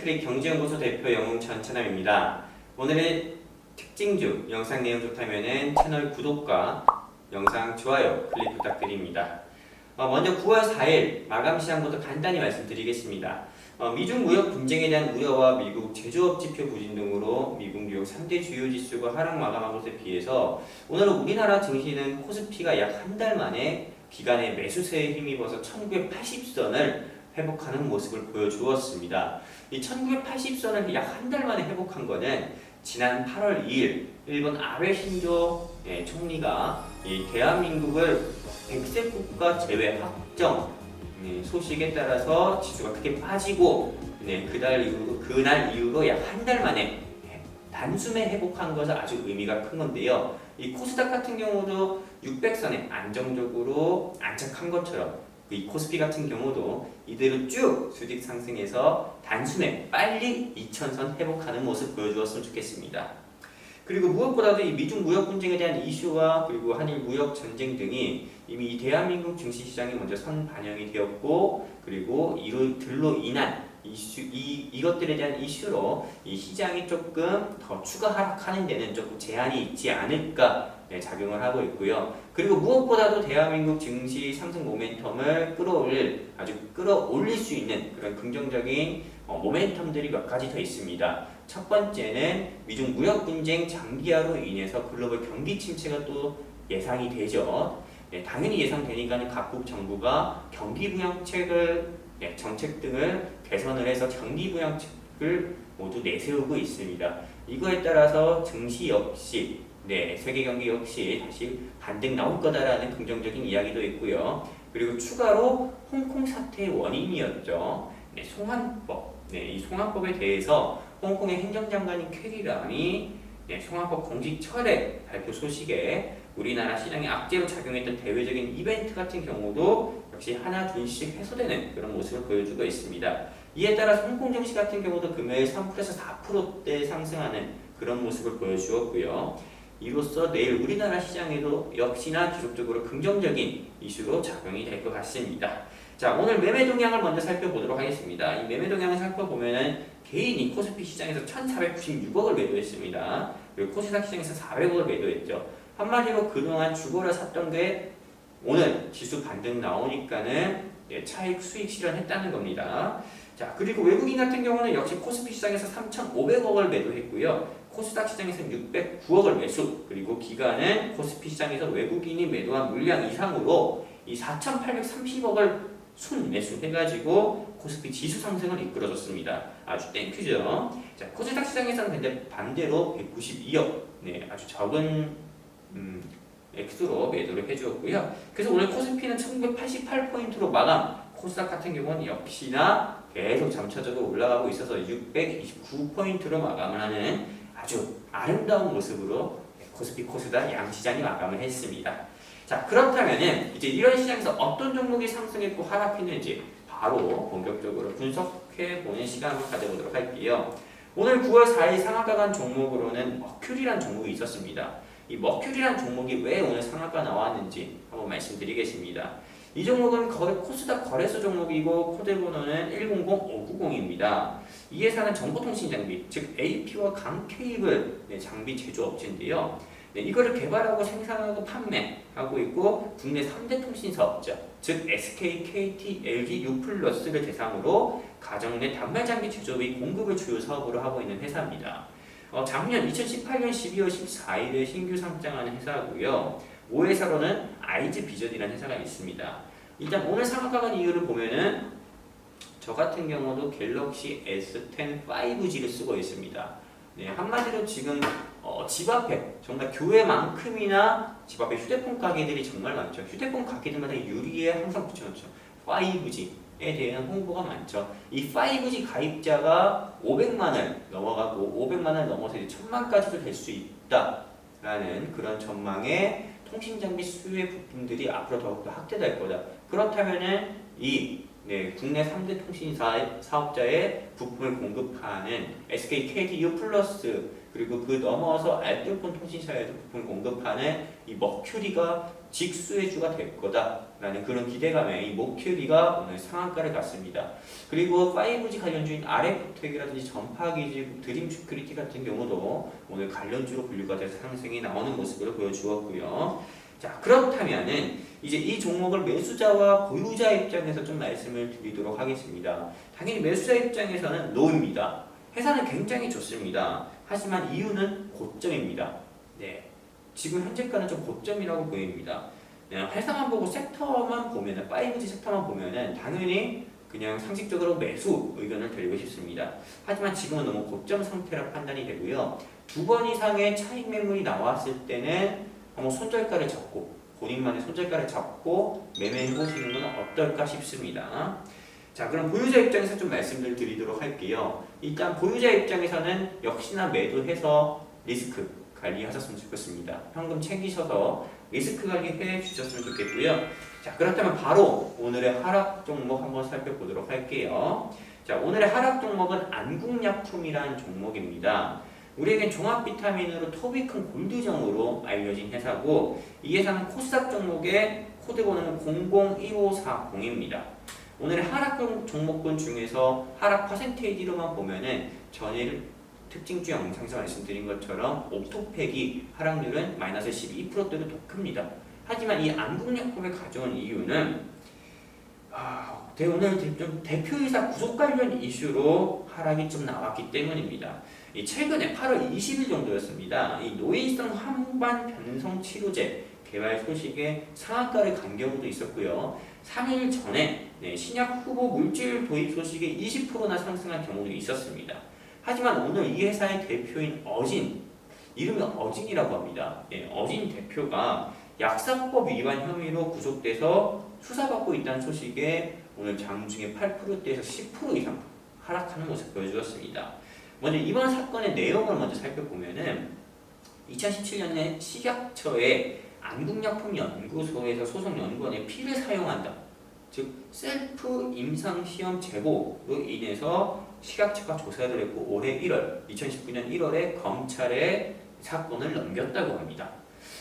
IT클릭 경제연구소 대표 영웅천 천남입니다. 오늘의 특징 중 영상 내용 좋다면 채널 구독과 영상 좋아요 클릭 부탁드립니다. 어, 먼저 9월 4일 마감 시장부터 간단히 말씀드리겠습니다. 어, 미중 무역 분쟁에 대한 우려와 미국 제조업 지표 부진 등으로 미국 뉴욕 3대 주요 지수가 하락 마감한 것에 비해서 오늘 우리나라 증시는 코스피가 약 한 달 만에 기간의 매수세에 힘입어서 1980선을 회복하는 모습을 보여주었습니다. 이 1980선을 약 한 달 만에 회복한 것은 지난 8월 2일 일본 아베 신조 예, 총리가 이 대한민국을 백색 국가 제외 확정 네, 소식에 따라서 지수가 크게 빠지고 네, 그달 이후 그날 이후로 약 한 달 만에 단숨에 회복한 것은 아주 의미가 큰 건데요. 이 코스닥 같은 경우도 600선에 안정적으로 안착한 것처럼 이 코스피 같은 경우도 이대로 쭉 수직 상승해서 단숨에 빨리 2000선 회복하는 모습 보여주었으면 좋겠습니다. 그리고 무엇보다도 이 미중 무역 분쟁에 대한 이슈와 그리고 한일 무역 전쟁 등이 이미 이 대한민국 증시 시장에 먼저 선 반영이 되었고 그리고 이들로 인한 이슈 이 이것들에 대한 이슈로 이 시장이 조금 더 추가 하락하는 데는 조금 제한이 있지 않을까 네, 작용을 하고 있고요. 그리고 무엇보다도 대한민국 증시 상승 모멘텀을 끌어올릴 아주 끌어올릴 수 있는 그런 긍정적인 어, 모멘텀들이 몇 가지 더 있습니다. 첫 번째는 미중 무역 분쟁 장기화로 인해서 글로벌 경기 침체가 또 예상이 되죠. 네, 당연히 예상되니까는 각국 정부가 경기 부양책을 네, 정책 등을 개선을 해서 경기 부양책을 모두 내세우고 있습니다. 이거에 따라서 증시 역시 네, 세계 경기 역시 다시 반등 나올 거다라는 긍정적인 이야기도 있고요. 그리고 추가로 홍콩 사태의 원인이었죠. 네, 송환법. 네, 이 송환법에 대해서 홍콩의 행정장관인 캐리람이 네, 송환법 공식 철회 발표 소식에 우리나라 시장에 악재로 작용했던 대외적인 이벤트 같은 경우도 역시 하나 둘씩 해소되는 그런 모습을 보여주고 있습니다. 이에 따라서 홍콩 증시 같은 경우도 금요일 3%에서 4%대 상승하는 그런 모습을 보여주었고요. 이로써 내일 우리나라 시장에도 역시나 지속적으로 긍정적인 이슈로 작용이 될 것 같습니다. 자, 오늘 매매 동향을 먼저 살펴보도록 하겠습니다. 이 매매 동향을 살펴보면은 개인이 코스피 시장에서 1,496억을 매도했습니다. 그리고 코스닥 시장에서 400억을 매도했죠. 한마디로 그동안 주고를 샀던 게 오늘 지수 반등 나오니까는 네, 차익 수익 실현했다는 겁니다. 자, 그리고 외국인 같은 경우는 역시 코스피 시장에서 3,500억을 매도했고요. 코스닥 시장에서 609억을 매수, 그리고 기간은 코스피 시장에서 외국인이 매도한 물량 이상으로 이 4,830억을 순 매수해가지고 코스피 지수 상승을 이끌어줬습니다. 아주 땡큐죠. 자, 코스닥 시장에서는 근데 반대로 192억, 네, 아주 적은 음, 액수로 매도를 해주었고요. 그래서 오늘 코스피는 1988포인트로 마감, 코스닥 같은 경우는 역시나 계속 점차적으로 올라가고 있어서 629포인트로 마감을 하는 아주 아름다운 모습으로 코스피 코스닥 양시장이 마감을 했습니다. 자 그렇다면은 이제 이런 시장에서 어떤 종목이 상승했고 하락했는지 바로 본격적으로 분석해 보는 시간을 가져보도록 할게요. 오늘 9월 4일 상한가 간 종목으로는 머큐리란 종목이 있었습니다. 이 머큐리란 종목이 왜 오늘 상한가 나왔는지 한번 말씀드리겠습니다. 이 종목은 거래, 코스닥 거래소 종목이고 코드 번호는 100590입니다. 이 회사는 정보통신 장비, 즉 AP와 강 케이블 네, 장비 제조업체인데요. 네, 이거를 개발하고 생산하고 판매하고 있고 국내 3대 통신 사업자, 즉 SK, KT, LG, U+를 대상으로 가정 내 단말 장비 제조 및 공급을 주요 사업으로 하고 있는 회사입니다. 어, 작년 2018년 12월 14일에 신규 상장하는 회사고요. 5회사로는 아이즈 비전이라는 회사가 있습니다. 일단 오늘 상한가간 이유를 보면은 저 같은 경우도 갤럭시 S10 5G를 쓰고 있습니다. 네, 한마디로 지금 어, 집 앞에 정말 교회만큼이나 집 앞에 휴대폰 가게들이 정말 많죠. 휴대폰 가게들마다 유리에 항상 붙여놓죠. 5G에 대한 홍보가 많죠. 이 5G 가입자가 500만을 넘어가고 500만을 넘어서 이제 1000만까지도 될 수 있다라는 그런 전망에 통신 장비 수요의 부품들이 앞으로 더욱더 확대될 거다. 그렇다면은 이 네, 국내 3대 통신사 사업자의 부품을 공급하는 SK KDU 플러스 그리고 그 넘어서 알뜰폰 통신사에도 부품을 공급하는 이 머큐리가 직수혜주가 될 거다라는 그런 기대감에 이 머큐리가 오늘 상한가를 갔습니다. 그리고 5G 관련주인 RF텍이라든지 전파기지 드림 슈크리티 같은 경우도 오늘 관련주로 분류가 돼서 상승이 나오는 모습을 보여주었고요. 자 그렇다면은 이제 이 종목을 매수자와 보유자 입장에서 좀 말씀을 드리도록 하겠습니다. 당연히 매수자 입장에서는 노입니다. 회사는 굉장히 좋습니다. 하지만 이유는 고점입니다. 네. 지금 현재가는 좀 고점이라고 보입니다. 네, 회사만 보고 섹터만 보면은 5G 섹터만 보면은 당연히 그냥 상식적으로 매수 의견을 드리고 싶습니다. 하지만 지금은 너무 고점 상태라 판단이 되고요. 두 번 이상의 차익 매물이 나왔을 때는 한번 손절가를 잡고 본인만의 손절가를 잡고 매매해 보시는 건 어떨까 싶습니다. 자, 그럼 보유자 입장에서 좀 말씀을 드리도록 할게요. 일단 보유자 입장에서는 역시나 매도해서 리스크 관리하셨으면 좋겠습니다. 현금 챙기셔서 리스크 관리해 주셨으면 좋겠고요. 자, 그렇다면 바로 오늘의 하락 종목 한번 살펴보도록 할게요. 자, 오늘의 하락 종목은 안국약품이라는 종목입니다. 우리에겐 종합 비타민으로 토비큰 골드정으로 알려진 회사고 이 회사는 코스닥 종목의 코드 번호는 001540입니다. 오늘의 하락 종목군 중에서 하락 퍼센테이지로만 보면은 전일 특징주 영상에서 말씀드린 것처럼 옵토팩이 하락률은 마이너스 12%대로 더 큽니다. 하지만 이 안국약품을 가져온 이유는 아, 대- 오늘 대- 좀 대표이사 구속 관련 이슈로 하락이 좀 나왔기 때문입니다. 이 최근에 8월 20일 정도였습니다. 이 노인성 항반 변성 치료제 개발 소식에 상한가를 간 경우도 있었고요. 3일 전에 네, 신약 후보 물질 도입 소식에 20%나 상승한 경우도 있었습니다. 하지만 오늘 이 회사의 대표인 어진 이름이 어진이라고 합니다. 예, 어진 대표가 약사법 위반 혐의로 구속돼서 수사받고 있다는 소식에 오늘 장중에 8%대에서 10% 이상 하락하는 모습 보여주었습니다. 먼저 이번 사건의 내용을 먼저 살펴보면은 2017년에 식약처의 안국약품연구소에서 소속 연구원의 피를 사용한다. 즉 셀프 임상 시험 제보로 인해서 식약처가 조사를 했고 올해 1월 2019년 1월에 검찰에 사건을 넘겼다고 합니다.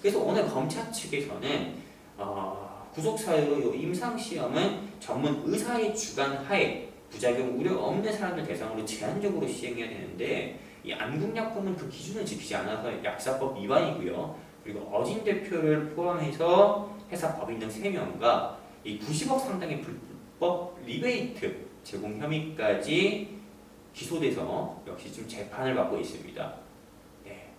그래서 오늘 검찰 측에서는 어, 구속 사유로 이 임상 시험은 전문 의사의 주관 하에 부작용 우려 없는 사람들 대상으로 제한적으로 시행해야 되는데 이 안국약품은 그 기준을 지키지 않아서 약사법 위반이고요. 그리고 어진 대표를 포함해서 회사 법인 등 3명과 이 90억 상당의 불법 리베이트 제공 혐의까지 기소돼서 역시 지금 재판을 받고 있습니다. 네.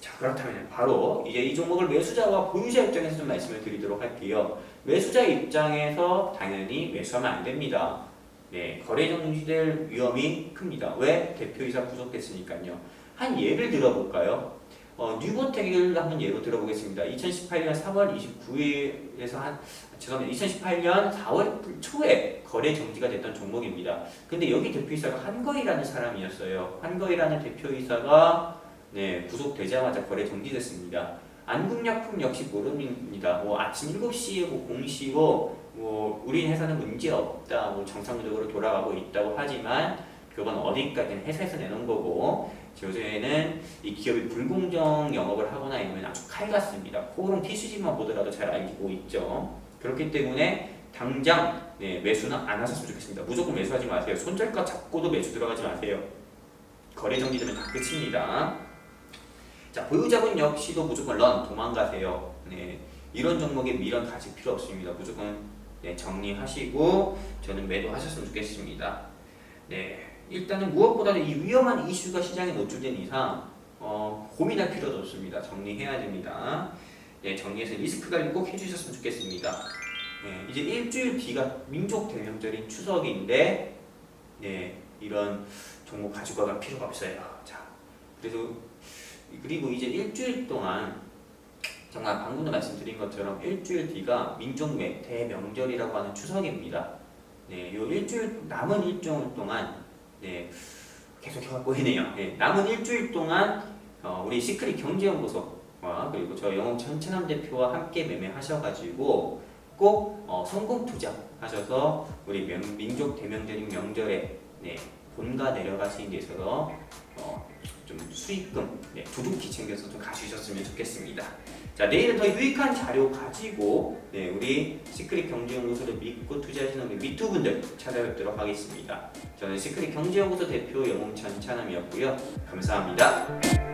자 그렇다면 바로 이제 이 종목을 매수자와 보유자 입장에서 좀 말씀을 드리도록 할게요. 매수자 입장에서 당연히 매수하면 안 됩니다. 네, 거래 정지될 위험이 큽니다. 왜? 대표이사 구속됐으니까요. 한 예를 들어볼까요? 어, 뉴보텍을 한번 예로 들어보겠습니다. 2018년 3월 29일에서 한 죄송합니다. 2018년 4월 초에 거래 정지가 됐던 종목입니다. 근데 여기 대표이사가 한거희라는 사람이었어요. 한거희라는 대표이사가 네, 구속되자마자 거래 정지됐습니다. 안국약품 역시 모릅니다. 뭐 아침 7시에 뭐 공시고 뭐 우리 회사는 문제 없다. 뭐 정상적으로 돌아가고 있다고 하지만 그건 어디까지는 회사에서 내놓은 거고 요새는 이 기업이 불공정 영업을 하거나 아니면 아주 칼 같습니다. 코오롱 TCG만 보더라도 잘 알고 있죠. 그렇기 때문에 당장 네, 매수는 안 하셨으면 좋겠습니다. 무조건 매수하지 마세요. 손절가 잡고도 매수 들어가지 마세요. 거래 정지되면 다 끝입니다. 자 보유자분 역시도 무조건 런 도망가세요. 네, 이런 종목에 미련 가질 필요 없습니다. 무조건 네, 정리하시고 저는 매도하셨으면 좋겠습니다. 네, 일단은 무엇보다도 이 위험한 이슈가 시장에 노출된 이상 어, 고민할 필요도 없습니다. 정리해야 됩니다. 네, 정리해서 리스크 관리 꼭 해주셨으면 좋겠습니다. 네, 이제 일주일 뒤가 민족 대명절인 추석인데 네, 이런 종목 가지고 갈 필요가 없어요. 자, 그래서 그리고 이제 일주일 동안 정말 방금도 말씀드린 것처럼 일주일 뒤가 민족매 대명절이라고 하는 추석입니다. 네, 요 일주일 남은 일주일 동안 네, 계속 해갖고 있네요. 네, 남은 일주일 동안 어, 우리 시크릿 경제연구소와 그리고 저 영업 전천함 대표와 함께 매매하셔가지고 꼭 어, 성공 투자하셔서 우리 명- 민족 대명절인 명절에 네, 본가 내려가시는 데 있어서 어, 좀 수익금 네, 두둑히 챙겨서 좀 가주셨으면 좋겠습니다. 자 내일은 더 유익한 자료 가지고 네, 우리 시크릿 경제연구소를 믿고 투자하시는 우리 미투분들 찾아뵙도록 하겠습니다. 저는 시크릿 경제연구소 대표 영웅 전찬함이었고요. 감사합니다.